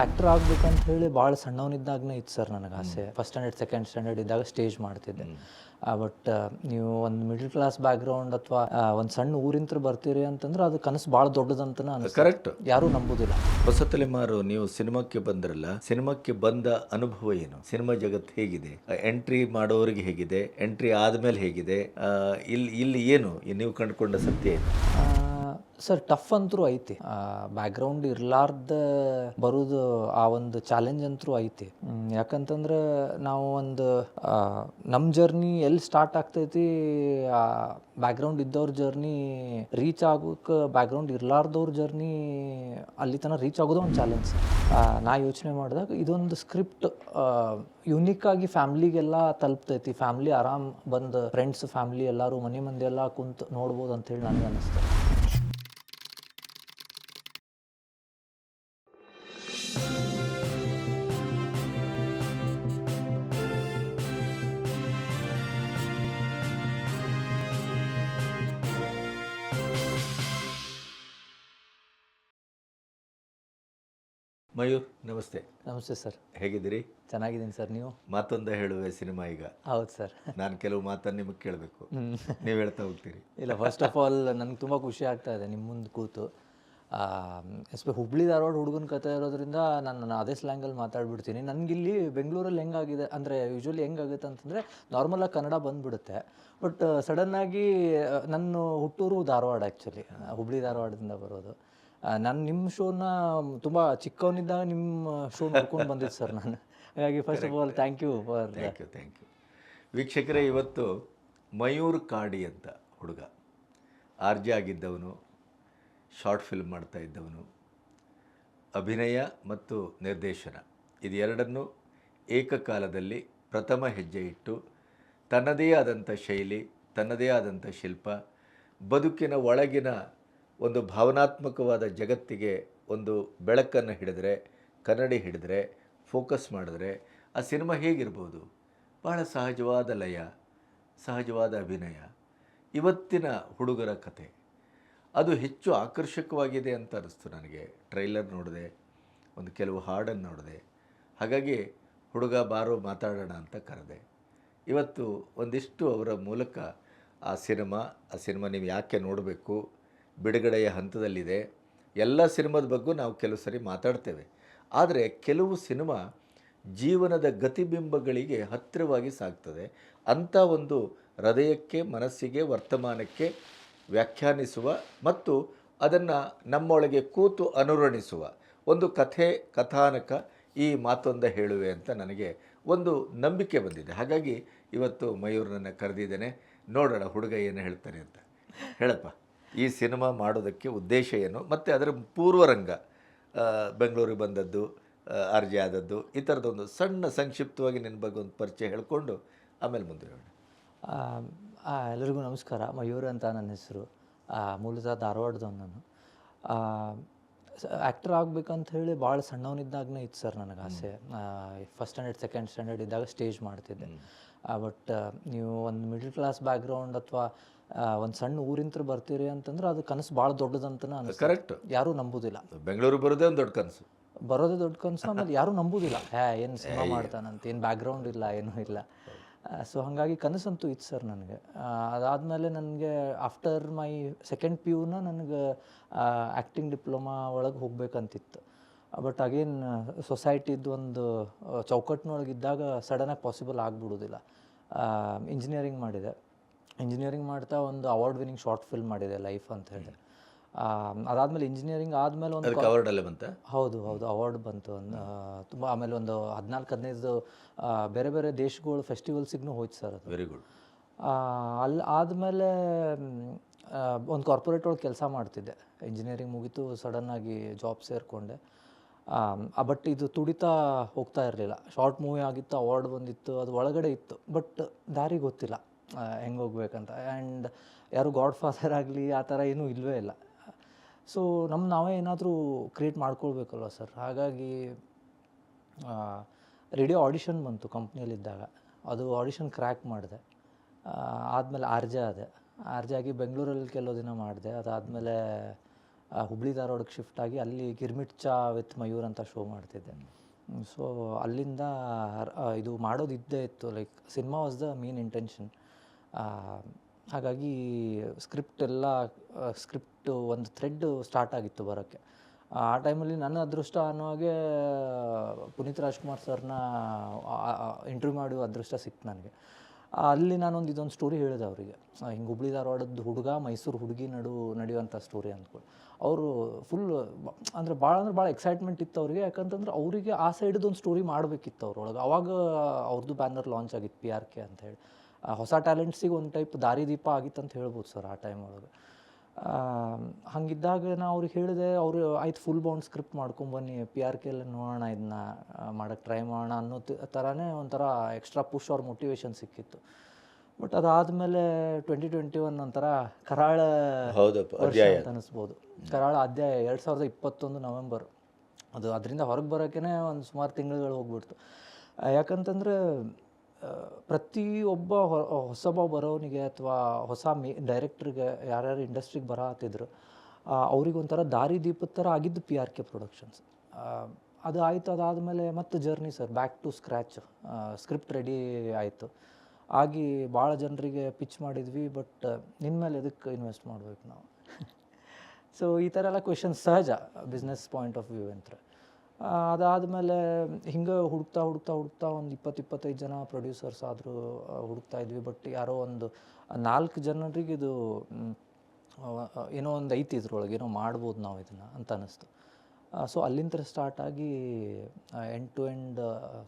Actor ಆಗ್ಬೇಕಂತ ಹೇಳಿ ಭಾಳ ಸಣ್ಣವನಿದ್ದಾಗನೇ ಇತ್ತು ಸರ್ ನನಗೆ ಆಸೆ. ಫಸ್ಟ್ ಸ್ಟ್ಯಾಂಡರ್ಡ್ ಸೆಕೆಂಡ್ ಸ್ಟ್ಯಾಂಡರ್ಡ್ ಇದ್ದಾಗ ಸ್ಟೇಜ್ ಮಾಡ್ತಿದ್ದೆ. ಬಟ್ ನೀವು ಒಂದು ಮಿಡಲ್ ಕ್ಲಾಸ್ ಬ್ಯಾಕ್ಗ್ರೌಂಡ್ ಅಥವಾ ಒಂದು ಸಣ್ಣ ಊರಿಂತ್ರ ಬರ್ತೀರಿ ಅಂತಂದ್ರೆ ಅದು ಕನಸು ಭಾಳ ದೊಡ್ಡದಂತ ಕರೆಕ್ಟ್ ಯಾರೂ ನಂಬುದಿಲ್ಲ. ಹೊಸ ತಲೆಮಾರು ನೀವು ಸಿನಿಮಾಕ್ಕೆ ಬಂದ್ರಲ್ಲ ಸಿನಿಮಾಕ್ಕೆ ಬಂದ ಅನುಭವ ಏನು? ಸಿನಿಮಾ ಜಗತ್ತು ಹೇಗಿದೆ? ಎಂಟ್ರಿ ಮಾಡೋರಿಗೆ ಹೇಗಿದೆ? ಎಂಟ್ರಿ ಆದ್ಮೇಲೆ ಹೇಗಿದೆ? ಇಲ್ಲಿ ಇಲ್ಲಿ ಏನು? ನೀವು ಕಂಡುಕೊಂಡ ಸತ್ಯ ಏನು? ಸರ್ ಟಫ್ ಅಂತರೂ ಐತಿ. ಬ್ಯಾಕ್ಗ್ರೌಂಡ್ ಇರ್ಲಾರ್ದ ಬರೋದು ಆ ಒಂದು ಚಾಲೆಂಜ್ ಅಂತರೂ ಐತಿ. ಯಾಕಂತಂದ್ರೆ ನಾವು ಒಂದು ನಮ್ಮ ಜರ್ನಿ ಎಲ್ಲಿ ಸ್ಟಾರ್ಟ್ ಆಗ್ತೈತಿ ಬ್ಯಾಕ್ಗ್ರೌಂಡ್ ಇದ್ದವ್ರ ಜರ್ನಿ ರೀಚ್ ಆಗೋಕೆ ಬ್ಯಾಕ್ಗ್ರೌಂಡ್ ಇರ್ಲಾರ್ದವ್ರ ಜರ್ನಿ ಅಲ್ಲಿ ತನಕ ರೀಚ್ ಆಗೋದು ಒಂದು ಚಾಲೆಂಜ್ ನಾ ಯೋಚನೆ ಮಾಡಿದಾಗ ಇದೊಂದು ಸ್ಕ್ರಿಪ್ಟ್ ಯುನೀಕ್ ಆಗಿ ಫ್ಯಾಮ್ಲಿಗೆಲ್ಲ ತಲುಪ್ತೈತಿ. ಫ್ಯಾಮ್ಲಿ ಆರಾಮ್ ಬಂದು ಫ್ರೆಂಡ್ಸ್ ಫ್ಯಾಮ್ಲಿ ಎಲ್ಲರೂ ಮನೆ ಮಂದಿ ಎಲ್ಲ ಕುಂತು ನೋಡ್ಬೋದು ಅಂತೇಳಿ ನನಗೆ ಅನಿಸ್ತು. ಮಯೂರ್ ನಮಸ್ತೆ. ನಮಸ್ತೆ ಸರ್. ಹೇಗಿದ್ದೀರಿ? ಚೆನ್ನಾಗಿದ್ದೀನಿ ಸರ್ ನೀವು? ಮಾತೊಂದ ಹೇಳುವೆ ಸಿನಿಮಾ ಈಗ. ಹೌದು ಸರ್. ನಾನು ಕೆಲವು ಮಾತನ್ನು ನಿಮಗೆ ಕೇಳಬೇಕು. ನೀವು ಹೇಳ್ತಾ ಹೋಗ್ತೀರಿ. ಇಲ್ಲ ಫಸ್ಟ್ ಆಫ್ ಆಲ್ ನನಗೆ ತುಂಬ ಖುಷಿ ಆಗ್ತಾ ಇದೆ ನಿಮ್ಮ ಮುಂದೆ ಕೂತು. ಎಸ್ಪೆ ಹುಬ್ಳಿ ಧಾರವಾಡ ಹುಡುಗನ ಕತೆ ಇರೋದ್ರಿಂದ ನಾನು ನಾನು ಅದೇ ಸ್ಲ್ಯಾಂಗಲ್ಲಿ ಮಾತಾಡ್ಬಿಡ್ತೀನಿ. ನನಗಿಲ್ಲಿ ಬೆಂಗಳೂರಲ್ಲಿ ಹೆಂಗಾಗಿದೆ ಅಂದರೆ ಯೂಶ್ವಲಿ ಹೆಂಗಾಗುತ್ತೆ ಅಂತಂದರೆ ನಾರ್ಮಲಾಗಿ ಕನ್ನಡ ಬಂದ್ಬಿಡುತ್ತೆ. ಬಟ್ ಸಡನ್ನಾಗಿ ನನ್ನ ಹುಟ್ಟೂರು ಧಾರವಾಡ ಆ್ಯಕ್ಚುಲಿ ಹುಬ್ಳಿ ಧಾರವಾಡದಿಂದ ಬರೋದು. ನಾನು ನಿಮ್ಮ ಶೋನ ತುಂಬ ಚಿಕ್ಕವನಿದ್ದಾಗ ನಿಮ್ಮ ಶೋ ನೋಡ್ಕೊಂಡು ಬಂದಿದ್ದು ಸರ್ ನಾನು. ಹಾಗಾಗಿ first of all thank you for thank you thank you ವೀಕ್ಷಕರೇ ಇವತ್ತು ಮಯೂರ್ ಕಾಡಿ ಅಂತ ಹುಡುಗ. ಆರ್ಜೆ ಆಗಿದ್ದವನು ಶಾರ್ಟ್ ಫಿಲ್ಮ್ ಮಾಡ್ತಾ ಇದ್ದವನು ಅಭಿನಯ ಮತ್ತು ನಿರ್ದೇಶನ. ಇದೆರಡನ್ನು ಏಕಕಾಲದಲ್ಲಿ ಪ್ರಥಮ ಹೆಜ್ಜೆ ಇಟ್ಟು ತನ್ನದೇ ಆದಂಥ ಶೈಲಿ ತನ್ನದೇ ಆದಂಥ ಶಿಲ್ಪ ಬದುಕಿನ ಒಳಗಿನ ಒಂದು ಭಾವನಾತ್ಮಕವಾದ ಜಗತ್ತಿಗೆ ಒಂದು ಬೆಳಕನ್ನು ಹಿಡಿದ್ರೆ, ಕನ್ನಡಿ ಹಿಡಿದ್ರೆ, ಫೋಕಸ್ ಮಾಡಿದ್ರೆ ಆ ಸಿನಿಮಾ ಹೇಗಿರ್ಬೋದು? ಭಾಳ ಸಹಜವಾದ ಲಯ, ಸಹಜವಾದ ಅಭಿನಯ, ಇವತ್ತಿನ ಹುಡುಗರ ಕತೆ. ಅದು ಹೆಚ್ಚು ಆಕರ್ಷಕವಾಗಿದೆ ಅಂತ ಅನ್ನಿಸ್ತು ನನಗೆ. ಟ್ರೈಲರ್ ನೋಡಿದೆ, ಒಂದು ಕೆಲವು ಹಾಡನ್ನು ನೋಡಿದೆ. ಹಾಗಾಗಿ ಹುಡುಗ ಬಾರೋ ಮಾತಾಡೋಣ ಅಂತ ಕರೆದೆ. ಇವತ್ತು ಒಂದಿಷ್ಟು ಅವರ ಮೂಲಕ ಆ ಸಿನಿಮಾ ಆ ಸಿನಿಮಾ ನೀವು ಯಾಕೆ ನೋಡಬೇಕು? ಬಿಡುಗಡೆಯ ಹಂತದಲ್ಲಿದೆ. ಎಲ್ಲ ಸಿನಿಮಾದ ಬಗ್ಗೂ ನಾವು ಕೆಲವು ಸರಿ ಮಾತಾಡ್ತೇವೆ. ಆದರೆ ಕೆಲವು ಸಿನಿಮಾ ಜೀವನದ ಗತಿಬಿಂಬಗಳಿಗೆ ಹತ್ತಿರವಾಗಿ ಸಾಗ್ತದೆ. ಅಂಥ ಒಂದು ಹೃದಯಕ್ಕೆ, ಮನಸ್ಸಿಗೆ, ವರ್ತಮಾನಕ್ಕೆ ವ್ಯಾಖ್ಯಾನಿಸುವ ಮತ್ತು ಅದನ್ನು ನಮ್ಮೊಳಗೆ ಕೂತು ಅನುರಣಿಸುವ ಒಂದು ಕಥೆ, ಕಥಾನಕ ಈ ಮಾತೊಂದ ಹೇಳುವೆ ಅಂತ ನನಗೆ ಒಂದು ನಂಬಿಕೆ ಬಂದಿದೆ. ಹಾಗಾಗಿ ಇವತ್ತು ಮಯೂರನನ್ನು ಕರೆದಿದ್ದೇನೆ. ನೋಡೋಣ ಹುಡುಗ ಏನು ಹೇಳ್ತಾನೆ ಅಂತ. ಹೇಳಪ್ಪ. ಈ ಸಿನಿಮಾ ಮಾಡೋದಕ್ಕೆ ಉದ್ದೇಶ ಏನು? ಮತ್ತು ಅದರ ಪೂರ್ವರಂಗ ಬೆಂಗಳೂರಿಗೆ ಬಂದದ್ದು ಅರ್ಜಿ ಆದದ್ದು ಈ ಥರದೊಂದು ಸಣ್ಣ ಸಂಕ್ಷಿಪ್ತವಾಗಿ ನಿನ್ನ ಬಗ್ಗೆ ಒಂದು ಪರಿಚಯ ಹೇಳಿಕೊಂಡು ಆಮೇಲೆ ಮುಂದೆ ಎಲ್ಲರಿಗೂ ನಮಸ್ಕಾರ. ಮಯೂರ್ ಅಂತ ನನ್ನ ಹೆಸರು. ಮೂಲತಃ ಧಾರವಾಡದವನು ನಾನು ಆ್ಯಕ್ಟರ್ ಆಗಬೇಕಂತ ಹೇಳಿ ಭಾಳ ಸಣ್ಣವನಿದ್ದಾಗನೇ ಇತ್ತು ಸರ್ ನನಗೆ ಆಸೆ. ಫಸ್ಟ್ ಸ್ಟ್ಯಾಂಡರ್ಡ್ ಸೆಕೆಂಡ್ ಸ್ಟ್ಯಾಂಡರ್ಡ್ ಇದ್ದಾಗ ಸ್ಟೇಜ್ ಮಾಡ್ತಿದ್ದೆ. ಬಟ್ ನೀವು ಒಂದು ಮಿಡ್ಲ್ ಕ್ಲಾಸ್ ಬ್ಯಾಕ್ಗ್ರೌಂಡ್ ಅಥವಾ ಒಂದು ಸಣ್ಣ ಊರಿಂತ ಬರ್ತೀರಿ ಅಂತಂದ್ರೆ ಅದು ಕನಸು ಭಾಳ ದೊಡ್ಡದಂತನ ಕರೆಕ್ಟ್ ಯಾರೂ ನಂಬುದಿಲ್ಲ. ಬೆಂಗಳೂರು ಬರೋದೇ ಒಂದು ದೊಡ್ಡ ಕನಸು. ಬರೋದೇ ದೊಡ್ಡ ಕನಸು ಆಮೇಲೆ ಯಾರೂ ನಂಬುದಿಲ್ಲ. ಹ್ಯಾ ಏನು ಸಿನಿಮಾ ಮಾಡ್ತಾನಂತ ಏನು ಬ್ಯಾಕ್ಗ್ರೌಂಡ್ ಇಲ್ಲ ಏನೂ ಇಲ್ಲ. ಸೊ ಹಾಗಾಗಿ ಕನಸಂತೂ ಇತ್ತು ಸರ್ ನನಗೆ. ಅದಾದಮೇಲೆ ನನಗೆ ಆಫ್ಟರ್ ಮೈ ಸೆಕೆಂಡ್ ಪಿ ಯುನ ನನಗೆ ಆ್ಯಕ್ಟಿಂಗ್ ಡಿಪ್ಲೊಮಾ ಒಳಗೆ ಹೋಗ್ಬೇಕಂತಿತ್ತು. ಬಟ್ ಅಗೇನ್ ಸೊಸೈಟಿದು ಒಂದು ಚೌಕಟ್ಟಿನೊಳಗಿದ್ದಾಗ ಸಡನ್ನಾಗಿ ಪಾಸಿಬಲ್ ಆಗಿಬಿಡೋದಿಲ್ಲ. ಇಂಜಿನಿಯರಿಂಗ್ ಮಾಡಿದೆ. ಇಂಜಿನಿಯರಿಂಗ್ ಮಾಡ್ತಾ ಒಂದು ಅವಾರ್ಡ್ ವಿನಿಂಗ್ ಶಾರ್ಟ್ ಫಿಲ್ಮ್ ಮಾಡಿದೆ ಲೈಫ್ ಅಂತ ಹೇಳಿ. ಅದಾದ್ಮೇಲೆ ಇಂಜಿನಿಯರಿಂಗ್ ಆದಮೇಲೆ ಒಂದು ಅವಾರ್ಡ್ ಅವಾರ್ಡಲ್ಲೇ ಬಂತ? ಹೌದು ಹೌದು ಅವಾರ್ಡ್ ಬಂತು. ಒಂದು ತುಂಬ ಆಮೇಲೆ ಒಂದು ಹದಿನಾಲ್ಕು ಹದಿನೈದು ಬೇರೆ ಬೇರೆ ದೇಶಗಳು ಫೆಸ್ಟಿವಲ್ಸಿಗೂ ಹೋಯ್ತು ಸರ್ ಅದು. ವೆರಿ ಗುಡ್ ಅಲ್ಲಿ ಆದಮೇಲೆ ಒಂದು ಕಾರ್ಪೊರೇಟ್ ಒಳಗೆ ಕೆಲಸ ಮಾಡ್ತಿದ್ದೆ. ಇಂಜಿನಿಯರಿಂಗ್ ಮುಗೀತು ಸಡನ್ನಾಗಿ ಜಾಬ್ ಸೇರಿಕೊಂಡೆ. ಬಟ್ ಇದು ತುಡಿತಾ ಹೋಗ್ತಾ ಇರಲಿಲ್ಲ. ಶಾರ್ಟ್ ಮೂವಿ ಆಗಿತ್ತು ಅವಾರ್ಡ್ ಬಂದಿತ್ತು ಅದು ಒಳಗಡೆ ಇತ್ತು. ಬಟ್ ದಾರಿ ಗೊತ್ತಿಲ್ಲ. ಹೆಂಗೆ ಹೋಗ್ಬೇಕಂತ. ಆ್ಯಂಡ್ ಯಾರು ಗಾಡ್ ಫಾದರ್ ಆಗಲಿ ಆ ಥರ ಏನೂ ಇಲ್ಲವೇ ಇಲ್ಲ. ಸೊ ನಮ್ಮ ನಾವೇ ಏನಾದರೂ ಕ್ರಿಯೇಟ್ ಮಾಡ್ಕೊಳ್ಬೇಕಲ್ವ ಸರ್ ಹಾಗಾಗಿ ರೇಡಿಯೋ ಆಡಿಷನ್ ಬಂತು ಕಂಪ್ನಿಯಲ್ಲಿದ್ದಾಗ ಅದು ಆಡಿಷನ್ ಕ್ರ್ಯಾಕ್ ಮಾಡಿದೆ. ಆದಮೇಲೆ ಆರ್ಜೆ ಆದೆ. ಆರ್ಜೆ ಆಗಿ ಬೆಂಗಳೂರಲ್ಲಿ ಕೆಲವು ದಿನ ಮಾಡಿದೆ. ಅದಾದಮೇಲೆ ಹುಬ್ಳಿ ಧಾರವಾಡಕ್ಕೆ ಶಿಫ್ಟ್ ಆಗಿ ಅಲ್ಲಿ ಗಿರ್ಮಿಟ್ ಚಾ ವಿತ್ ಮಯೂರ್ ಅಂತ ಶೋ ಮಾಡ್ತಿದ್ದೆ. ಸೊ ಅಲ್ಲಿಂದ ಇದು ಮಾಡೋದು ಇದ್ದೇ ಇತ್ತು. Like cinema was the main intention ಹಾಗಾಗಿ ಸ್ಕ್ರಿಪ್ಟ್ ಎಲ್ಲ ಸ್ಕ್ರಿಪ್ಟ್ ಒಂದು ಥ್ರೆಡ್ ಸ್ಟಾರ್ಟ್ ಆಗಿತ್ತು ಬರೋಕ್ಕೆ. ಆ ಟೈಮಲ್ಲಿ ನನ್ನ ಅದೃಷ್ಟ ಅನ್ನೋ ಪುನೀತ್ ರಾಜ್ಕುಮಾರ್ ಸರ್ನ ಇಂಟರ್ವ್ಯೂ ಮಾಡುವ ಅದೃಷ್ಟ ಸಿಕ್ತು ನನಗೆ. ಅಲ್ಲಿ ನಾನೊಂದು ಇದೊಂದು ಸ್ಟೋರಿ ಹೇಳಿದೆ ಅವರಿಗೆ. ಹಿಂಗೆ ಹುಬ್ಳಿ ಧಾರವಾಡದ ಹುಡುಗ, ಮೈಸೂರು ಹುಡುಗಿ ನಡು, ನಡೆಯುವಂಥ ಸ್ಟೋರಿ ಅಂದ್ಕೊಂಡು. ಅವರು ಫುಲ್ ಅಂದರೆ ಭಾಳ ಅಂದ್ರೆ ಭಾಳ ಎಕ್ಸೈಟ್ಮೆಂಟ್ ಇತ್ತು ಅವರಿಗೆ. ಯಾಕಂತಂದ್ರೆ ಅವರಿಗೆ ಆ ಸೈಡ್ದು ಒಂದು ಸ್ಟೋರಿ ಮಾಡಬೇಕಿತ್ತು ಅವ್ರೊಳಗೆ. ಅವಾಗ ಅವ್ರದ್ದು ಬ್ಯಾನರ್ ಲಾಂಚ್ ಆಗಿತ್ತು ಪಿ ಆರ್ ಕೆ ಅಂತ ಹೇಳಿ. ಹೊಸ ಟ್ಯಾಲೆಂಟ್ಸಿಗೆ ಒಂದು ಟೈಪ್ ದಾರಿದೀಪ ಆಗಿತ್ತು ಅಂತ ಹೇಳ್ಬೋದು ಸರ್ ಆ ಟೈಮ್ ಒಳಗೆ. ಹಂಗಿದ್ದಾಗ ನಾ ಅವ್ರಿಗೆ ಹೇಳಿದೆ ಅವರು ಆಯ್ತು ಫುಲ್ ಬೌಂಡ್ ಸ್ಕ್ರಿಪ್ಟ್ ಮಾಡ್ಕೊಂಬನ್ನಿ ಪಿ ಆರ್ ಕೆ ಎಲ್ಲ ನೋಡೋಣ ಇದನ್ನ ಮಾಡೋಕ್ಕೆ ಟ್ರೈ ಮಾಡೋಣ ಅನ್ನೋ ಥರನೇ ಒಂಥರ ಎಕ್ಸ್ಟ್ರಾ ಪುಷ್ ಅವ್ರ ಮೋಟಿವೇಶನ್ ಸಿಕ್ಕಿತ್ತು. ಬಟ್ ಅದಾದಮೇಲೆ ಟ್ವೆಂಟಿ ಟ್ವೆಂಟಿ ಒನ್ ಒಂಥರ ಕರಾಳ ಅಂತ ಅನಿಸ್ಬೋದು. ಕರಾಳ ಅಧ್ಯಾಯ ಎರಡು ಸಾವಿರದ ಇಪ್ಪತ್ತೊಂದು ನವೆಂಬರ್. ಅದು ಅದರಿಂದ ಹೊರಗೆ ಬರೋಕ್ಕೇ ಒಂದು ಸುಮಾರು ತಿಂಗಳುಗಳು ಹೋಗ್ಬಿಡ್ತು. ಯಾಕಂತಂದ್ರೆ ಪ್ರತಿಯೊಬ್ಬ ಹೊಸಬ ಬರೋನಿಗೆ ಅಥವಾ ಹೊಸ ಮೇ ಡೈರೆಕ್ಟ್ರಿಗೆ ಯಾರ್ಯಾರು ಇಂಡಸ್ಟ್ರಿಗೆ ಬರತ್ತಿದ್ರು ಅವ್ರಿಗೆ ಒಂಥರ ದಾರಿ ದೀಪದ ಥರ ಆಗಿದ್ದು ಪಿ ಆರ್ ಕೆ ಪ್ರೊಡಕ್ಷನ್ಸ್ ಅದು ಆಯಿತು, ಅದಾದಮೇಲೆ ಮತ್ತೆ journey sir back to scratch script ready ಆಯಿತು. ಆಗಿ ಭಾಳ ಜನರಿಗೆ ಪಿಚ್ ಮಾಡಿದ್ವಿ ಬಟ್ ನಿನ್ನ ಮೇಲೆ ಎದಕ್ಕೆ ಇನ್ವೆಸ್ಟ್ ಮಾಡ್ಬೇಕು ನಾವು? ಸೊ ಈ ಥರ ಎಲ್ಲ ಕ್ವೆಶನ್ ಸಹಜ ಬಿಸ್ನೆಸ್ ಪಾಯಿಂಟ್ ಆಫ್ ವ್ಯೂ ಅಂತ. ಅದಾದಮೇಲೆ ಹಿಂಗೆ ಹುಡುಕ್ತಾ ಹುಡುಕ್ತಾ ಹುಡುಕ್ತಾ ಒಂದು ಇಪ್ಪತ್ತು ಇಪ್ಪತ್ತೈದು ಜನ ಪ್ರೊಡ್ಯೂಸರ್ಸ್ ಆದರೂ ಹುಡುಕ್ತಾ ಇದ್ವಿ. ಬಟ್ ಯಾರೋ ಒಂದು ನಾಲ್ಕು ಜನರಿಗೆ ಇದು ಏನೋ ಒಂದು ಐತಿ ಇದ್ರೊಳಗೆ ಏನೋ ಮಾಡ್ಬೋದು ನಾವು ಇದನ್ನು ಅಂತ ಅನ್ನಿಸ್ತು. ಸೊ ಅಲ್ಲಿಂದ ಸ್ಟಾರ್ಟ್ ಆಗಿ ಎಂಡ್ ಟು ಎಂಡ್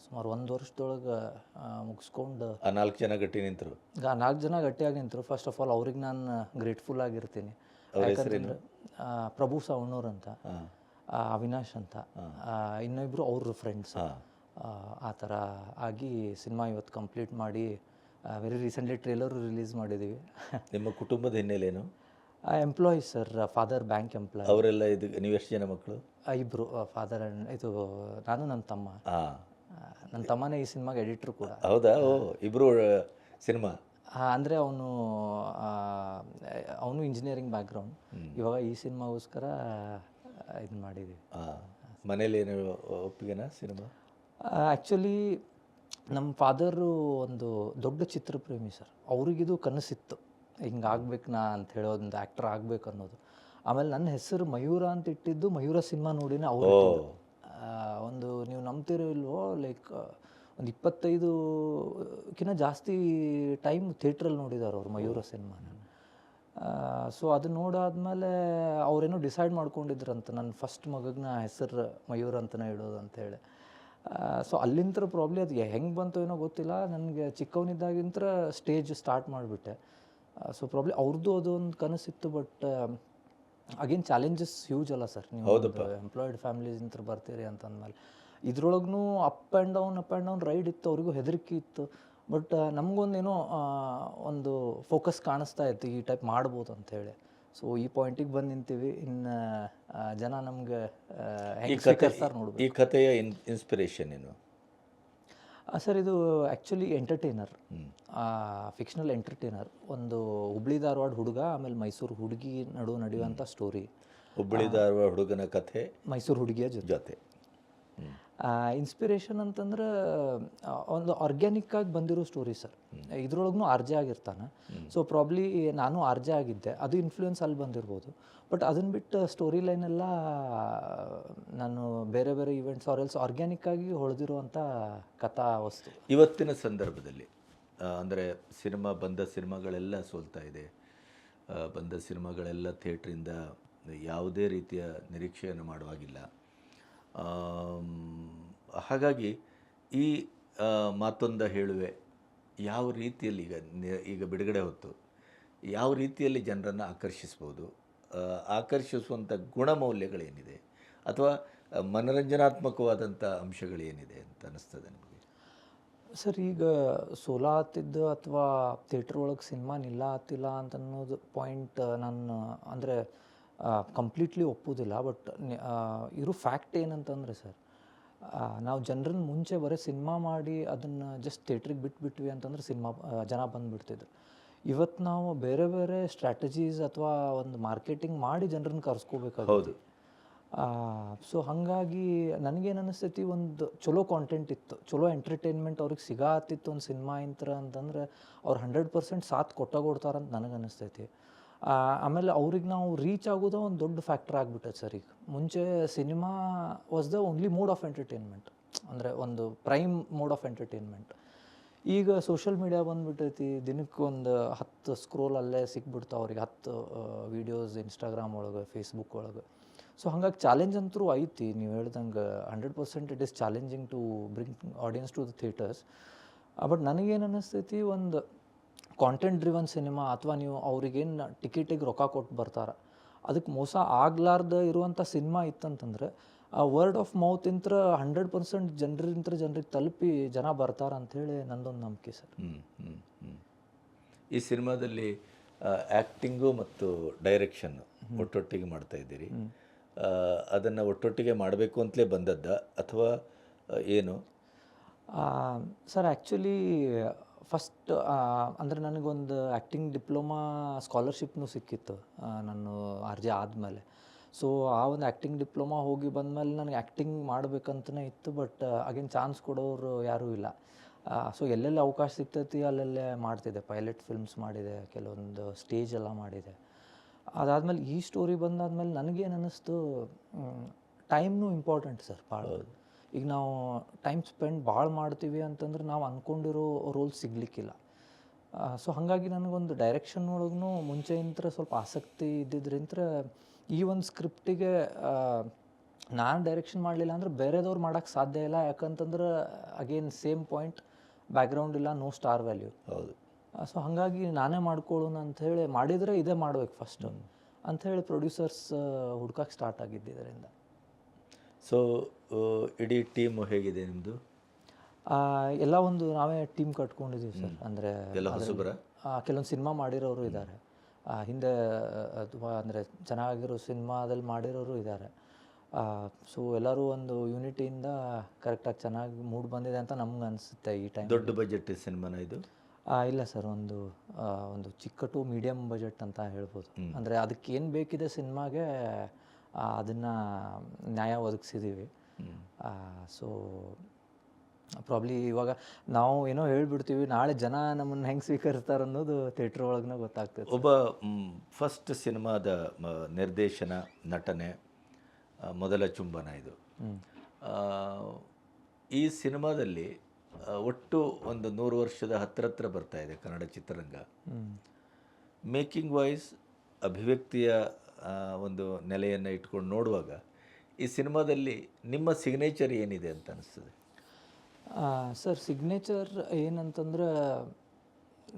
ಸುಮಾರು ಒಂದು ವರ್ಷದೊಳಗೆ ಮುಗಿಸ್ಕೊಂಡು ಆ ನಾಲ್ಕು ಜನ ಗಟ್ಟಿ ನಿಂತರು? ನಾಲ್ಕು ಜನ ಗಟ್ಟಿಯಾಗಿ ನಿಂತರು. ಫಸ್ಟ್ ಆಫ್ ಆಲ್ ಅವ್ರಿಗೆ ನಾನು ಗ್ರೇಟ್ಫುಲ್ ಆಗಿರ್ತೀನಿ. ಯಾಕಂತಂದ್ರೆ ಆ, ಪ್ರಭು ಸವಣೂರ್ ಅಂತ. ಅವಿನಾಶ್ ಅಂತ. ಇನ್ನೊಬ್ರು ಅವ್ರ ಫ್ರೆಂಡ್ಸ್ ಆ ಥರ ಆಗಿ ಸಿನಿಮಾ ಇವತ್ತು ಕಂಪ್ಲೀಟ್ ಮಾಡಿ ವೆರಿ ರೀಸೆಂಟ್ಲಿ ಟ್ರೇಲರು ರಿಲೀಸ್ ಮಾಡಿದ್ದೀವಿ ನಿಮ್ಮ ಕುಟುಂಬದ ಹಿನ್ನೆಲೆಯೇನು employee sir father bank employee ಅವರೆಲ್ಲ ಇದು ನೀವು ಎಷ್ಟು ಜನ ಮಕ್ಕಳು? ಇಬ್ಬರು ಫಾದರ್ ಆ್ಯಂಡ್ ಇದು ನಾನು ನನ್ನ ತಮ್ಮ. ಹಾಂ. ನನ್ನ ತಮ್ಮನೇ ಈ ಸಿನಿಮಾಗೆ ಎಡಿಟ್ರು ಕೂಡ. ಹೌದಾ? ಓ ಇಬ್ಬರು ಸಿನಿಮಾ? ಅಂದರೆ ಅವನು ಅವನು ಇಂಜಿನಿಯರಿಂಗ್ ಬ್ಯಾಕ್ಗ್ರೌಂಡ್ ಇವಾಗ ಈ ಸಿನಿಮಾಗೋಸ್ಕರ ಇದು ಮಾಡಿದ್ದೀವಿ. ಮನೇಲಿ ಏನು ಒಪ್ಪಿಗೆನ ಸಿನಿಮಾ? ಆ್ಯಕ್ಚುಲಿ ನಮ್ಮ ಫಾದರು ಒಂದು ದೊಡ್ಡ ಚಿತ್ರಪ್ರೇಮಿ ಸರ್ ಅವ್ರಿಗಿದು ಕನಸಿತ್ತು. ಹಿಂಗೆ ಆಗ್ಬೇಕು ನಾ ಅಂತ ಹೇಳೋದೊಂದು ಆ್ಯಕ್ಟರ್ ಆಗ್ಬೇಕು ಅನ್ನೋದು. ಆಮೇಲೆ ನನ್ನ ಹೆಸರು ಮಯೂರ ಅಂತ ಇಟ್ಟಿದ್ದು ಮಯೂರ ಸಿನಿಮಾ ನೋಡಿನೇ ಅವರು ಒಂದು ನೀವು ನಂಬ್ತಿರೋ ಇಲ್ವೋ ಲೈಕ್ ಒಂದು ಇಪ್ಪತ್ತೈದುಕ್ಕಿಂತ ಜಾಸ್ತಿ ಟೈಮ್ ಥಿಯೇಟ್ರಲ್ಲಿ ನೋಡಿದಾರೆ ಅವ್ರು ಮಯೂರ ಸಿನಿಮಾನ. ಸೊ ಅದು ನೋಡಾದ್ಮೇಲೆ ಅವರೇನೋ ಡಿಸೈಡ್ ಮಾಡ್ಕೊಂಡಿದ್ರಂತ ನನ್ನ ಫಸ್ಟ್ ಮಗನ ಹೆಸರು ಮಯೂರ್ ಅಂತಲೇ ಇಡೋದು ಅಂತೇಳಿ ಸೊ ಅಲ್ಲಿಂದ ಪ್ರಾಬ್ಲಿ ಅದು ಹೆಂಗೆ ಬಂತು ಏನೋ ಗೊತ್ತಿಲ್ಲ ನನಗೆ ಚಿಕ್ಕವನಿದ್ದಾಗಿಂತ್ರ ಸ್ಟೇಜ್ ಸ್ಟಾರ್ಟ್ ಮಾಡಿಬಿಟ್ಟೆ. ಸೊ ಪ್ರಾಬ್ಲಿ ಅವ್ರದ್ದು ಅದೊಂದು ಕನಸಿತ್ತು ಬಟ್ ಅಗೇನ್ ಚಾಲೆಂಜಸ್ ಹ್ಯೂಜ್ ಅಲ್ಲ ಸರ್ ನೀವು ಎಂಪ್ಲಾಯ್ಡ್ ಫ್ಯಾಮಿಲೀಸ್ ಇಂತ ಬರ್ತೀರಿ ಅಂತಂದ್ಮೇಲೆ. ಇದ್ರೊಳಗೂ up and down up and down ride ಇತ್ತು ಅವ್ರಿಗೂ ಹೆದರಿಕೆ ಇತ್ತು. ಬಟ್ ನಮಗೊಂದೇನೋ ಒಂದು ಫೋಕಸ್ ಕಾಣಿಸ್ತಾ ಇತ್ತು ಈ ಟೈಪ್ ಮಾಡ್ಬೋದು ಅಂತೇಳಿ ಸೊ ಈ ಪಾಯಿಂಟಿಗೆ ಬಂದು ನಿಂತೀವಿ. ಇನ್ನು ಜನ ನಮಗೆ ಹೆಂಗೆ ಈ ಕಥೆಯ ಇನ್ ಇನ್ಸ್ಪಿರೇಷನ್ ಏನು? ಸರ್ ಇದು ಆ್ಯಕ್ಚುಲಿ ಎಂಟರ್ಟೈನರ್ ಫಿಕ್ಷನಲ್ ಎಂಟರ್ಟೈನರ್ ಒಂದು ಹುಬ್ಳಿ ಧಾರವಾಡ ಹುಡುಗ ಆಮೇಲೆ ಮೈಸೂರು ಹುಡುಗಿ ನಡು ನಡೆಯುವಂಥ ಸ್ಟೋರಿ ಹುಬ್ಬಳ್ಳಿ ಧಾರವಾಡ ಹುಡುಗನ ಕಥೆ ಮೈಸೂರು ಹುಡುಗಿಯ ಜೊತೆ. ಇನ್ಸ್ಪಿರೇಷನ್ ಅಂತಂದ್ರೆ ಒಂದು ಆರ್ಗ್ಯಾನಿಕ್ ಆಗಿ ಬಂದಿರೋ ಸ್ಟೋರಿ ಸರ್ ಇದ್ರೊಳಗೂ ಆರ್ಜೆ ಆಗಿರ್ತಾನೆ. ಸೊ ಪ್ರಾಬ್ಲಿ ನಾನು ಆರ್ಜೆ ಆಗಿದ್ದೆ. ಅದು ಇನ್ಫ್ಲೂಯೆನ್ಸ್ ಅಲ್ಲಿ ಬಂದಿರ್ಬೋದು. ಬಟ್ ಅದನ್ನ ಬಿಟ್ಟು ಸ್ಟೋರಿ ಲೈನ್ ಎಲ್ಲ ನಾನು ಬೇರೆ ಬೇರೆ ಇವೆಂಟ್ಸ್ ಆರ್ ಆರ್ಗ್ಯಾನಿಕ್ ಆಗಿ ಹೊಳೆದಿರುವಂಥ ಕಥಾ ವಸ್ತು. ಇವತ್ತಿನ ಸಂದರ್ಭದಲ್ಲಿ ಅಂದರೆ ಸಿನಿಮಾ ಬಂದ ಸಿನಿಮಾಗಳೆಲ್ಲ ಸೋಲ್ತಾ ಇದೆ. ಬಂದ ಸಿನಿಮಾಗಳೆಲ್ಲ ಥಿಯೇಟ್ರಿಂದ ಯಾವುದೇ ರೀತಿಯ ನಿರೀಕ್ಷೆಯನ್ನು ಮಾಡುವಾಗಿಲ್ಲ. ಹಾಗಾಗಿ ಈ ಮತ್ತೊಂದು ಹೇಳುವೆ, ಯಾವ ರೀತಿಯಲ್ಲಿ ಈಗ ಈಗ ಬಿಡುಗಡೆ ಹೊತ್ತು, ಯಾವ ರೀತಿಯಲ್ಲಿ ಜನರನ್ನು ಆಕರ್ಷಿಸ್ಬೋದು ಆಕರ್ಷಿಸುವಂಥ ಗುಣಮೌಲ್ಯಗಳೇನಿದೆ, ಅಥವಾ ಮನೋರಂಜನಾತ್ಮಕವಾದಂಥ ಮನರಂಜನಾತ್ಮಕವಾದಂಥ ಅಂಶಗಳೇನಿದೆ ಅಂತ ಅನ್ನಿಸ್ತದೆ ನನಗೆ ಸರ್, ಈಗ ಸೋಲಾ ಹತ್ತಿದ್ದು ಅಥವಾ ಥಿಯೇಟ್ರ್ ಒಳಗೆ ಸಿನಿಮಾ ನಿಲ್ಲ ಹತ್ತಿಲ್ಲ ಅಂತ ಅನ್ನೋದು ಪಾಯಿಂಟ್ ನಾನು, ಅಂದರೆ ಕಂಪ್ಲೀಟ್ಲಿ ಒಪ್ಪೋದಿಲ್ಲ ಬಟ್ ಇರೋ ಫ್ಯಾಕ್ಟ್ ಏನಂತಂದರೆ ಸರ್ ನಾವು ಜನರನ್ನ ಮುಂಚೆ ಬರೀ ಸಿನಿಮಾ ಮಾಡಿ ಅದನ್ನು ಜಸ್ಟ್ ಥಿಯೇಟ್ರಿಗೆ ಬಿಟ್ಬಿಟ್ವಿ ಅಂತಂದ್ರೆ ಸಿನಿಮಾ ಜನ ಬಂದುಬಿಡ್ತಿದ್ರು. ಇವತ್ತು ನಾವು ಬೇರೆ ಬೇರೆ ಸ್ಟ್ರಾಟಜೀಸ್ ಅಥವಾ ಒಂದು ಮಾರ್ಕೆಟಿಂಗ್ ಮಾಡಿ ಜನರನ್ನ ಕರೆಸ್ಕೋಬೇಕಾಗುತ್ತೆ. ಹೌದು. ಸೊ ಹಾಗಾಗಿ ನನಗೇನು ಅನಿಸ್ತೈತಿ ಒಂದು ಚಲೋ ಕಾಂಟೆಂಟ್ ಇತ್ತು ಚಲೋ ಎಂಟರ್ಟೈನ್ಮೆಂಟ್ ಅವ್ರಿಗೆ ಸಿಗಾತಿತ್ತು ಒಂದು ಸಿನಿಮಾ ಇಂತ್ರ ಅಂತಂದ್ರೆ ಅವ್ರು ಹಂಡ್ರೆಡ್ ಪರ್ಸೆಂಟ್ ಸಾಥ್ ಕೊಟ್ಟಾಗ ಕೊಡ್ತಾರಂತ ನನಗೆ ಅನಿಸ್ತೈತಿ ಆಮೇಲೆ ಅವ್ರಿಗೆ ನಾವು ರೀಚ್ ಆಗೋದು ಒಂದು ದೊಡ್ಡ ಫ್ಯಾಕ್ಟರ್ ಆಗ್ಬಿಟ್ಟೈತೆ ಸರ್ ಈಗ. ಮುಂಚೆ cinema was the only mode of entertainment ಅಂದರೆ ಒಂದು ಪ್ರೈಮ್ ಮೋಡ್ ಆಫ್ ಎಂಟರ್ಟೈನ್ಮೆಂಟ್ ಈಗ ಸೋಷಿಯಲ್ ಮೀಡಿಯಾ ಬಂದುಬಿಟ್ಟೈತಿ, ದಿನಕ್ಕೆ ಒಂದು ಹತ್ತು ಸ್ಕ್ರೋಲ್ ಅಲ್ಲೇ ಸಿಕ್ಬಿಡ್ತಾವೆ ಅವ್ರಿಗೆ, ಹತ್ತು ವೀಡಿಯೋಸ್ ಇನ್ಸ್ಟಾಗ್ರಾಮ್ ಒಳಗೆ ಫೇಸ್ಬುಕ್ ಒಳಗೆ. ಸೊ ಹಂಗಾಗಿ ಚಾಲೆಂಜ್ ಅಂತೂ ಐತಿ. ನೀವು ಹೇಳ್ದಂಗೆ hundred percent it is challenging to bring audience to the theatres but ನನಗೇನು ಅನ್ನಿಸ್ತೈತಿ ಒಂದು ಕಾಂಟೆಂಟ್ ಡ್ರಿವನ್ ಸಿನಿಮಾ ಅಥವಾ ನೀವು ಅವ್ರಿಗೇನು ಟಿಕೆಟಿಗೆ ರೊಕ್ಕ ಕೊಟ್ಟು ಬರ್ತಾರೆ. ಅದಕ್ಕೆ ಮೋಸ ಆಗ್ಲಾರ್ದ ಇರುವಂಥ ಸಿನಿಮಾ ಇತ್ತಂತಂದ್ರೆ ಆ ವರ್ಡ್ ಆಫ್ ಮೌತ್ ಇಂತ್ರ ಹಂಡ್ರೆಡ್ ಪರ್ಸೆಂಟ್ ಜನರಿಂತ್ರ ಜನರಿಗೆ ತಲುಪಿ ಜನ ಬರ್ತಾರ ಅಂಥೇಳಿ ನಂದೊಂದು ನಂಬಿಕೆ ಸರ್. ಈ ಸಿನಿಮಾದಲ್ಲಿ ಆ್ಯಕ್ಟಿಂಗು ಮತ್ತು ಡೈರೆಕ್ಷನ್ನು ಒಟ್ಟೊಟ್ಟಿಗೆ ಮಾಡ್ತಾ ಇದ್ದೀರಿ. ಅದನ್ನು ಒಟ್ಟೊಟ್ಟಿಗೆ ಮಾಡಬೇಕು ಅಂತಲೇ ಬಂದದ್ದ ಅಥವಾ ಏನು? ಸರ್ ಆ್ಯಕ್ಚುಲಿ ಫಸ್ಟ್ ಅಂದರೆ ನನಗೊಂದು ಆ್ಯಕ್ಟಿಂಗ್ ಡಿಪ್ಲೊಮಾ ಸ್ಕಾಲರ್ಶಿಪ್ನು ಸಿಕ್ಕಿತ್ತು ನಾನು ಅರ್ಜಿ ಆದಮೇಲೆ. ಸೊ, ಆ ಒಂದು ಆ್ಯಕ್ಟಿಂಗ್ ಡಿಪ್ಲೊಮಾ ಹೋಗಿ ಬಂದಮೇಲೆ ನನಗೆ ಆ್ಯಕ್ಟಿಂಗ್ ಮಾಡಬೇಕಂತಲೇ ಇತ್ತು, ಬಟ್ ಅಗೇನ್ ಚಾನ್ಸ್ ಕೊಡೋರು ಯಾರೂ ಇಲ್ಲ. ಸೊ, ಎಲ್ಲೆಲ್ಲಿ ಅವಕಾಶ ಸಿಗ್ತೈತಿ, ಅಲ್ಲೆಲ್ಲೇ ಮಾಡ್ತಿದ್ದೆ, ಪೈಲಟ್ ಫಿಲ್ಮ್ಸ್ ಮಾಡಿದೆ, ಕೆಲವೊಂದು ಸ್ಟೇಜ್ ಎಲ್ಲ ಮಾಡಿದೆ. ಅದಾದಮೇಲೆ ಈ ಸ್ಟೋರಿ ಬಂದಾದ್ಮೇಲೆ ನನಗೇನು ಅನ್ನಿಸ್ತು ಟೈಮ್ನೂ ಇಂಪಾರ್ಟೆಂಟ್ ಸರ್, ಭಾಳ. ಈಗ ನಾವು ಟೈಮ್ ಸ್ಪೆಂಡ್ ಭಾಳ ಮಾಡ್ತೀವಿ ಅಂತಂದ್ರೆ ನಾವು ಅಂದ್ಕೊಂಡಿರೋ ರೋಲ್ ಸಿಗ್ಲಿಕ್ಕಿಲ್ಲ. ಸೊ ಹಾಗಾಗಿ ನನಗೊಂದು ಡೈರೆಕ್ಷನ್ ಒಳಗೂ ಮುಂಚೆಯಿಂದ ಸ್ವಲ್ಪ ಆಸಕ್ತಿ ಇದ್ದಿದ್ರಿಂತ ಈ ಒಂದು ಸ್ಕ್ರಿಪ್ಟಿಗೆ ನಾನು ಡೈರೆಕ್ಷನ್ ಮಾಡಲಿಲ್ಲ ಅಂದ್ರೆ ಬೇರೆದವ್ರು ಮಾಡೋಕ್ಕೆ ಸಾಧ್ಯ ಇಲ್ಲ. ಯಾಕಂತಂದ್ರೆ ಅಗೇನ್ ಸೇಮ್ ಪಾಯಿಂಟ್ ಬ್ಯಾಕ್ಗ್ರೌಂಡ್ ಇಲ್ಲ ನೋ ಸ್ಟಾರ್ ವ್ಯಾಲ್ಯೂ ಹೌದು. ಸೊ ಹಾಗಾಗಿ ನಾನೇ ಮಾಡ್ಕೊಳ್ಳೋಣ ಅಂಥೇಳಿ ಮಾಡಿದರೆ ಇದೇ ಮಾಡ್ಬೇಕು ಅಂತ ಅಂಥೇಳಿ ಪ್ರೊಡ್ಯೂಸರ್ಸ್ ಹುಡ್ಕಕ್ಕೆ ಸ್ಟಾರ್ಟ್ ಆಗಿದ್ದು ಇದರಿಂದ ಸೊ ಇಡೀ ಟೀಮು ಹೇಗಿದೆ ನಿಮ್ಮದು ಎಲ್ಲ ಒಂದು ನಾವೇ ಟೀಮ್ ಕಟ್ಕೊಂಡಿದ್ದೀವಿ ಸರ್ ಅಂದರೆ ಎಲ್ಲ ಹೊಸಬರ? ಕೆಲವೊಂದು ಸಿನಿಮಾ ಮಾಡಿರೋರು ಇದ್ದಾರೆ ಹಿಂದೆ ಅಥವಾ ಅಂದರೆ ಚೆನ್ನಾಗಿರೋ ಸಿನಿಮಾದಲ್ಲಿ ಮಾಡಿರೋರು ಇದ್ದಾರೆ ಸೊ ಎಲ್ಲರೂ ಒಂದು ಯೂನಿಟಿಯಿಂದ ಕರೆಕ್ಟಾಗಿ ಚೆನ್ನಾಗಿ ಮೂಡ್ ಬಂದಿದೆ ಅಂತ ನಮ್ಗೆ ಅನಿಸುತ್ತೆ ಈ ಟೈಮ್ ದೊಡ್ಡ ಬಜೆಟ್ ಸಿನಿಮಾನ ಇದು? ಇಲ್ಲ ಸರ್ ಒಂದು ಒಂದು ಚಿಕ್ಕ ಟು ಮೀಡಿಯಮ್ ಬಜೆಟ್ ಅಂತ ಹೇಳ್ಬೋದು. ಅಂದರೆ ಅದಕ್ಕೆ ಏನು ಬೇಕಿದೆ ಸಿನಿಮಾಗೆ ಅದನ್ನು ನ್ಯಾಯ ಒದಗಿಸಿದ್ದೀವಿ ಸೊ ಪ್ರಾಬ್ಲಿ ಇವಾಗ ನಾವು ಏನೋ ಹೇಳ್ಬಿಡ್ತೀವಿ ನಾಳೆ ಜನ ನಮ್ಮನ್ನು ಹೆಂಗೆ ಸ್ವೀಕರಿಸ್ತಾರೆ ಅನ್ನೋದು ಥಿಯೇಟ್ರ್ ಒಳಗನೇ ಗೊತ್ತಾಗ್ತದೆ. ಒಬ್ಬ ಫಸ್ಟ್ ಸಿನಿಮಾದ ಮ, ನಿರ್ದೇಶನ ನಟನೆ ಮೊದಲ ಚುಂಬನ ಇದು. ಈ ಸಿನಿಮಾದಲ್ಲಿ ಒಟ್ಟು ಒಂದು ನೂರು ವರ್ಷದ ಹತ್ರ ಹತ್ರ ಬರ್ತಾ ಇದೆ ಕನ್ನಡ ಚಿತ್ರರಂಗ. ಮೇಕಿಂಗ್ ವೈಸ್ ಅಭಿವ್ಯಕ್ತಿಯ ಒಂದು ನೆಲೆಯನ್ನು ಇಟ್ಕೊಂಡು ನೋಡುವಾಗ ಈ ಸಿನಿಮಾದಲ್ಲಿ ನಿಮ್ಮ ಸಿಗ್ನೇಚರ್ ಏನಿದೆ ಅಂತ ಅನಿಸ್ತದೆ? ಸರ್ ಸಿಗ್ನೇಚರ್ ಏನಂತಂದ್ರೆ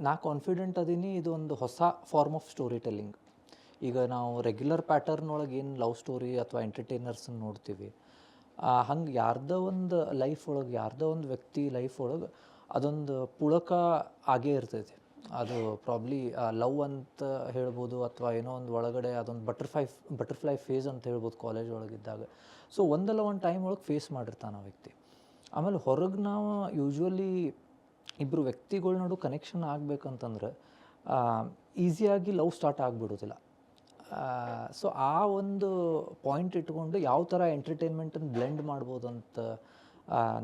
ನಾ ಕಾನ್ಫಿಡೆಂಟ್ ಅದೀನಿ, ಇದು ಒಂದು ಹೊಸ ಫಾರ್ಮ್ ಆಫ್ ಸ್ಟೋರಿ ಟೆಲ್ಲಿಂಗ್ ಈಗ ನಾವು ರೆಗ್ಯುಲರ್ ಪ್ಯಾಟರ್ನ್ ಒಳಗೆ ಏನು ಲವ್ ಸ್ಟೋರಿ ಅಥವಾ ಎಂಟರ್ಟೈನರ್ಸನ್ನು ನೋಡ್ತೀವಿ ಹಂಗೆ ಯಾರ್ದೋ ಒಂದು ಲೈಫ್ ಒಳಗೆ, ಯಾರ್ದೋ ಒಂದು ವ್ಯಕ್ತಿ ಲೈಫ್ ಒಳಗೆ ಅದೊಂದು ಪುಳಕ ಆಗೇ ಇರ್ತೈತಿ. ಅದು ಪ್ರಾಬ್ಲಿ ಲವ್ ಅಂತ ಹೇಳ್ಬೋದು ಅಥವಾ ಏನೋ ಒಂದು ಒಳಗಡೆ ಅದೊಂದು ಬಟರ್ಫ್ಲೈ ಬಟರ್ಫ್ಲೈ ಫೇಸ್ ಅಂತ ಹೇಳ್ಬೋದು ಕಾಲೇಜ್ ಒಳಗಿದ್ದಾಗ. ಸೊ ಒಂದಲ್ಲ ಒಂದು ಟೈಮ್ ಒಳಗೆ ಫೇಸ್ ಮಾಡಿರ್ತಾನೆ ಆ ವ್ಯಕ್ತಿ. ಆಮೇಲೆ ಹೊರಗೆ ನಾವು ಯೂಶ್ವಲಿ ಇಬ್ಬರು ವ್ಯಕ್ತಿಗಳ ನಡು ಕನೆಕ್ಷನ್ ಆಗಬೇಕಂತಂದ್ರೆ ಈಸಿಯಾಗಿ ಲವ್ ಸ್ಟಾರ್ಟ್ ಆಗಿಬಿಡೋದಿಲ್ಲ. ಸೊ ಆ ಒಂದು ಪಾಯಿಂಟ್ ಇಟ್ಕೊಂಡು ಯಾವ ಥರ ಎಂಟರ್ಟೈನ್ಮೆಂಟನ್ನು ಬ್ಲೆಂಡ್ ಮಾಡ್ಬೋದಂತ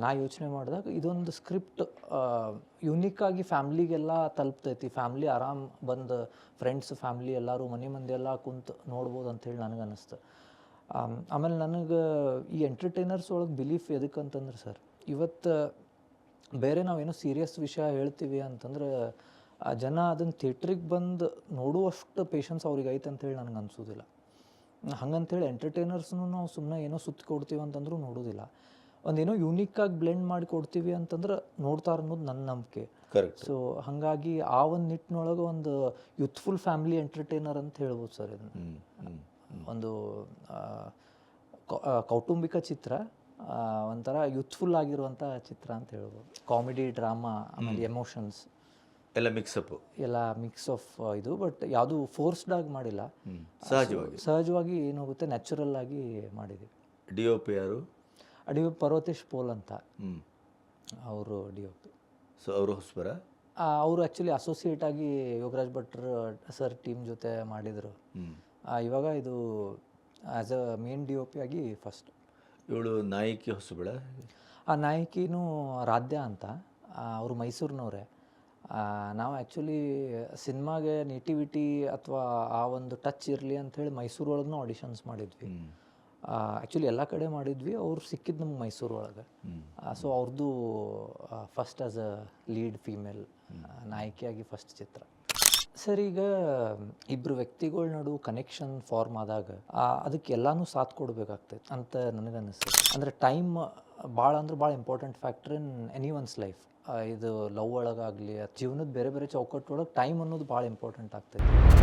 ನಾ ಯೋಚನೆ ಮಾಡಿದಾಗ ಇದೊಂದು ಸ್ಕ್ರಿಪ್ಟ್ ಯುನೀಕಾಗಿ ಫ್ಯಾಮ್ಲಿಗೆಲ್ಲ ತಲುಪ್ತೈತಿ. ಫ್ಯಾಮ್ಲಿ ಆರಾಮ್ ಬಂದು ಫ್ರೆಂಡ್ಸ್ ಫ್ಯಾಮ್ಲಿ ಎಲ್ಲರೂ ಮನೆ ಮಂದಿ ಎಲ್ಲ ಕುಂತು ನೋಡ್ಬೋದು ಅಂಥೇಳಿ ನನಗೆ ಅನ್ನಿಸ್ತು. ಆಮ್, ಆಮೇಲೆ ನನಗೆ ಈ ಎಂಟರ್ಟೈನರ್ಸ್ ಒಳಗೆ ಬಿಲೀಫ್ ಎದಕ್ಕಂತಂದ್ರೆ ಸರ್ ಇವತ್ತು ಬೇರೆ ನಾವೇನೋ ಸೀರಿಯಸ್ ವಿಷಯ ಹೇಳ್ತೀವಿ ಅಂತಂದ್ರೆ ಆ ಜನ ಅದನ್ನು ಥಿಯೇಟ್ರಿಗೆ ಬಂದು ನೋಡುವಷ್ಟು ಪೇಷನ್ಸ್ ಅವ್ರಿಗೆ ಐತೆ ಅಂತೇಳಿ ನನಗೆ ಅನಿಸೋದಿಲ್ಲ. ಹಂಗಂತೇಳಿ ಎಂಟರ್ಟೈನರ್ಸ್ನು ನಾವು ಸುಮ್ಮನೆ ಏನೋ ಸುತ್ತಿ ಕೊಡ್ತೀವಿ ಅಂತಂದ್ರೂ ನೋಡೋದಿಲ್ಲ. ಒಂದೇನೋ ಯೂನಿಕ್ಕಾಗಿ ಬ್ಲೆಂಡ್ ಮಾಡಿ ಕೊಡ್ತೀವಿ ಅಂತಂದ್ರೆ ನೋಡ್ತಾರೆ ಅನ್ನೋದು ನನ್ನ ನಂಬಿಕೆ. ಕರೆಕ್ಟ್ ಸೊ ಹಾಗಾಗಿ ಆ ಒಂದು ನಿಟ್ಟಿನೊಳಗೆ ಒಂದು ಯೂತ್ಫುಲ್ ಫ್ಯಾಮಿಲಿ ಎಂಟರ್ಟೈನರ್ ಅಂತ ಹೇಳ್ಬೋದು ಸರ್ ಇದನ್ನು. ಒಂದು ಕೌಟುಂಬಿಕ ಚಿತ್ರ ಒಂಥರ ಯೂತ್ಫುಲ್ ಆಗಿರುವಂಥ ಚಿತ್ರ ಅಂತ ಹೇಳ್ಬೋದು. ಕಾಮಿಡಿ ಡ್ರಾಮಾ ಆಮೇಲೆ ಎಮೋಷನ್ಸ್ ಎಲ್ಲ ಮಿಕ್ಸಪ್ಪು ಎಲ್ಲ ಮಿಕ್ಸ್ ಆಫ್ ಇದು ಬಟ್ ಯಾವುದು ಫೋರ್ಸ್ಡ್ ಆಗಿ ಮಾಡಿಲ್ಲ. ಸಹಜವಾಗಿ. ಸಹಜವಾಗಿ ಏನಾಗುತ್ತೆ ನ್ಯಾಚುರಲ್ ಆಗಿ ಮಾಡಿದ್ದೀವಿ ಡಿ ಒ ಪಿ ಯಾರು ಅಡಿ ಪರ್ವತೇಶ್ ಪೋಲ್ ಅಂತ. ಅವರು ಡಿ ಒ ಪಿ ಸೊ ಅವರು ಹೊಸಬರ ಅವರು ಆ್ಯಕ್ಚುಲಿ ಅಸೋಸಿಯೇಟ್ ಆಗಿ ಯೋಗರಾಜ್ ಭಟ್ರು ಸರ್ ಟೀಮ್ ಜೊತೆ ಮಾಡಿದರು. ಇವಾಗ ಇದು as a main D O P ಆಗಿ ಫಸ್ಟ್ ಇವಳು ನಾಯಕಿ ಹೊಸಬಳ ಆ ನಾಯಕಿನೂ ರಾಧ್ಯ ಅಂತ. ಅವರು ಮೈಸೂರಿನವ್ರೆ. ನಾವು ಆ್ಯಕ್ಚುಲಿ ಸಿನಿಮಾಗೆ ನೇಟಿವಿಟಿ ಅಥವಾ ಆ ಒಂದು ಟಚ್ ಇರಲಿ ಅಂಥೇಳಿ ಮೈಸೂರು ಒಳಗೂ ಆಡಿಷನ್ಸ್ ಮಾಡಿದ್ವಿ. ಆ್ಯಕ್ಚುಲಿ ಎಲ್ಲ ಕಡೆ ಮಾಡಿದ್ವಿ, ಅವ್ರು ಸಿಕ್ಕಿದ್ದು ನಮ್ಗೆ ಮೈಸೂರು ಒಳಗೆ. ಸೊ ಅವ್ರದ್ದು first as a lead female ನಾಯಕಿಯಾಗಿ ಫಸ್ಟ್ ಚಿತ್ರ. ಸರ್, ಈಗ ಇಬ್ಬರು ವ್ಯಕ್ತಿಗಳ ನಡು ಕನೆಕ್ಷನ್ ಫಾರ್ಮ್ ಆದಾಗ ಅದಕ್ಕೆ ಎಲ್ಲಾನು ಸಾಥ್ ಕೊಡಬೇಕಾಗ್ತೈತೆ ಅಂತ ನನಗೆ ಅನಿಸ್ತದೆ ಅಂದರೆ ಟೈಮ್ ಭಾಳ ಅಂದ್ರೆ ಭಾಳ important factor in any one's life ಇದು ಲವ್ ಒಳಗಾಗಲಿ ಜೀವನದ ಬೇರೆ ಬೇರೆ ಚೌಕಟ್ಟು ಒಳಗೆ ಟೈಮ್ ಅನ್ನೋದು ಭಾಳ ಇಂಪಾರ್ಟೆಂಟ್ ಆಗ್ತೈತೆ.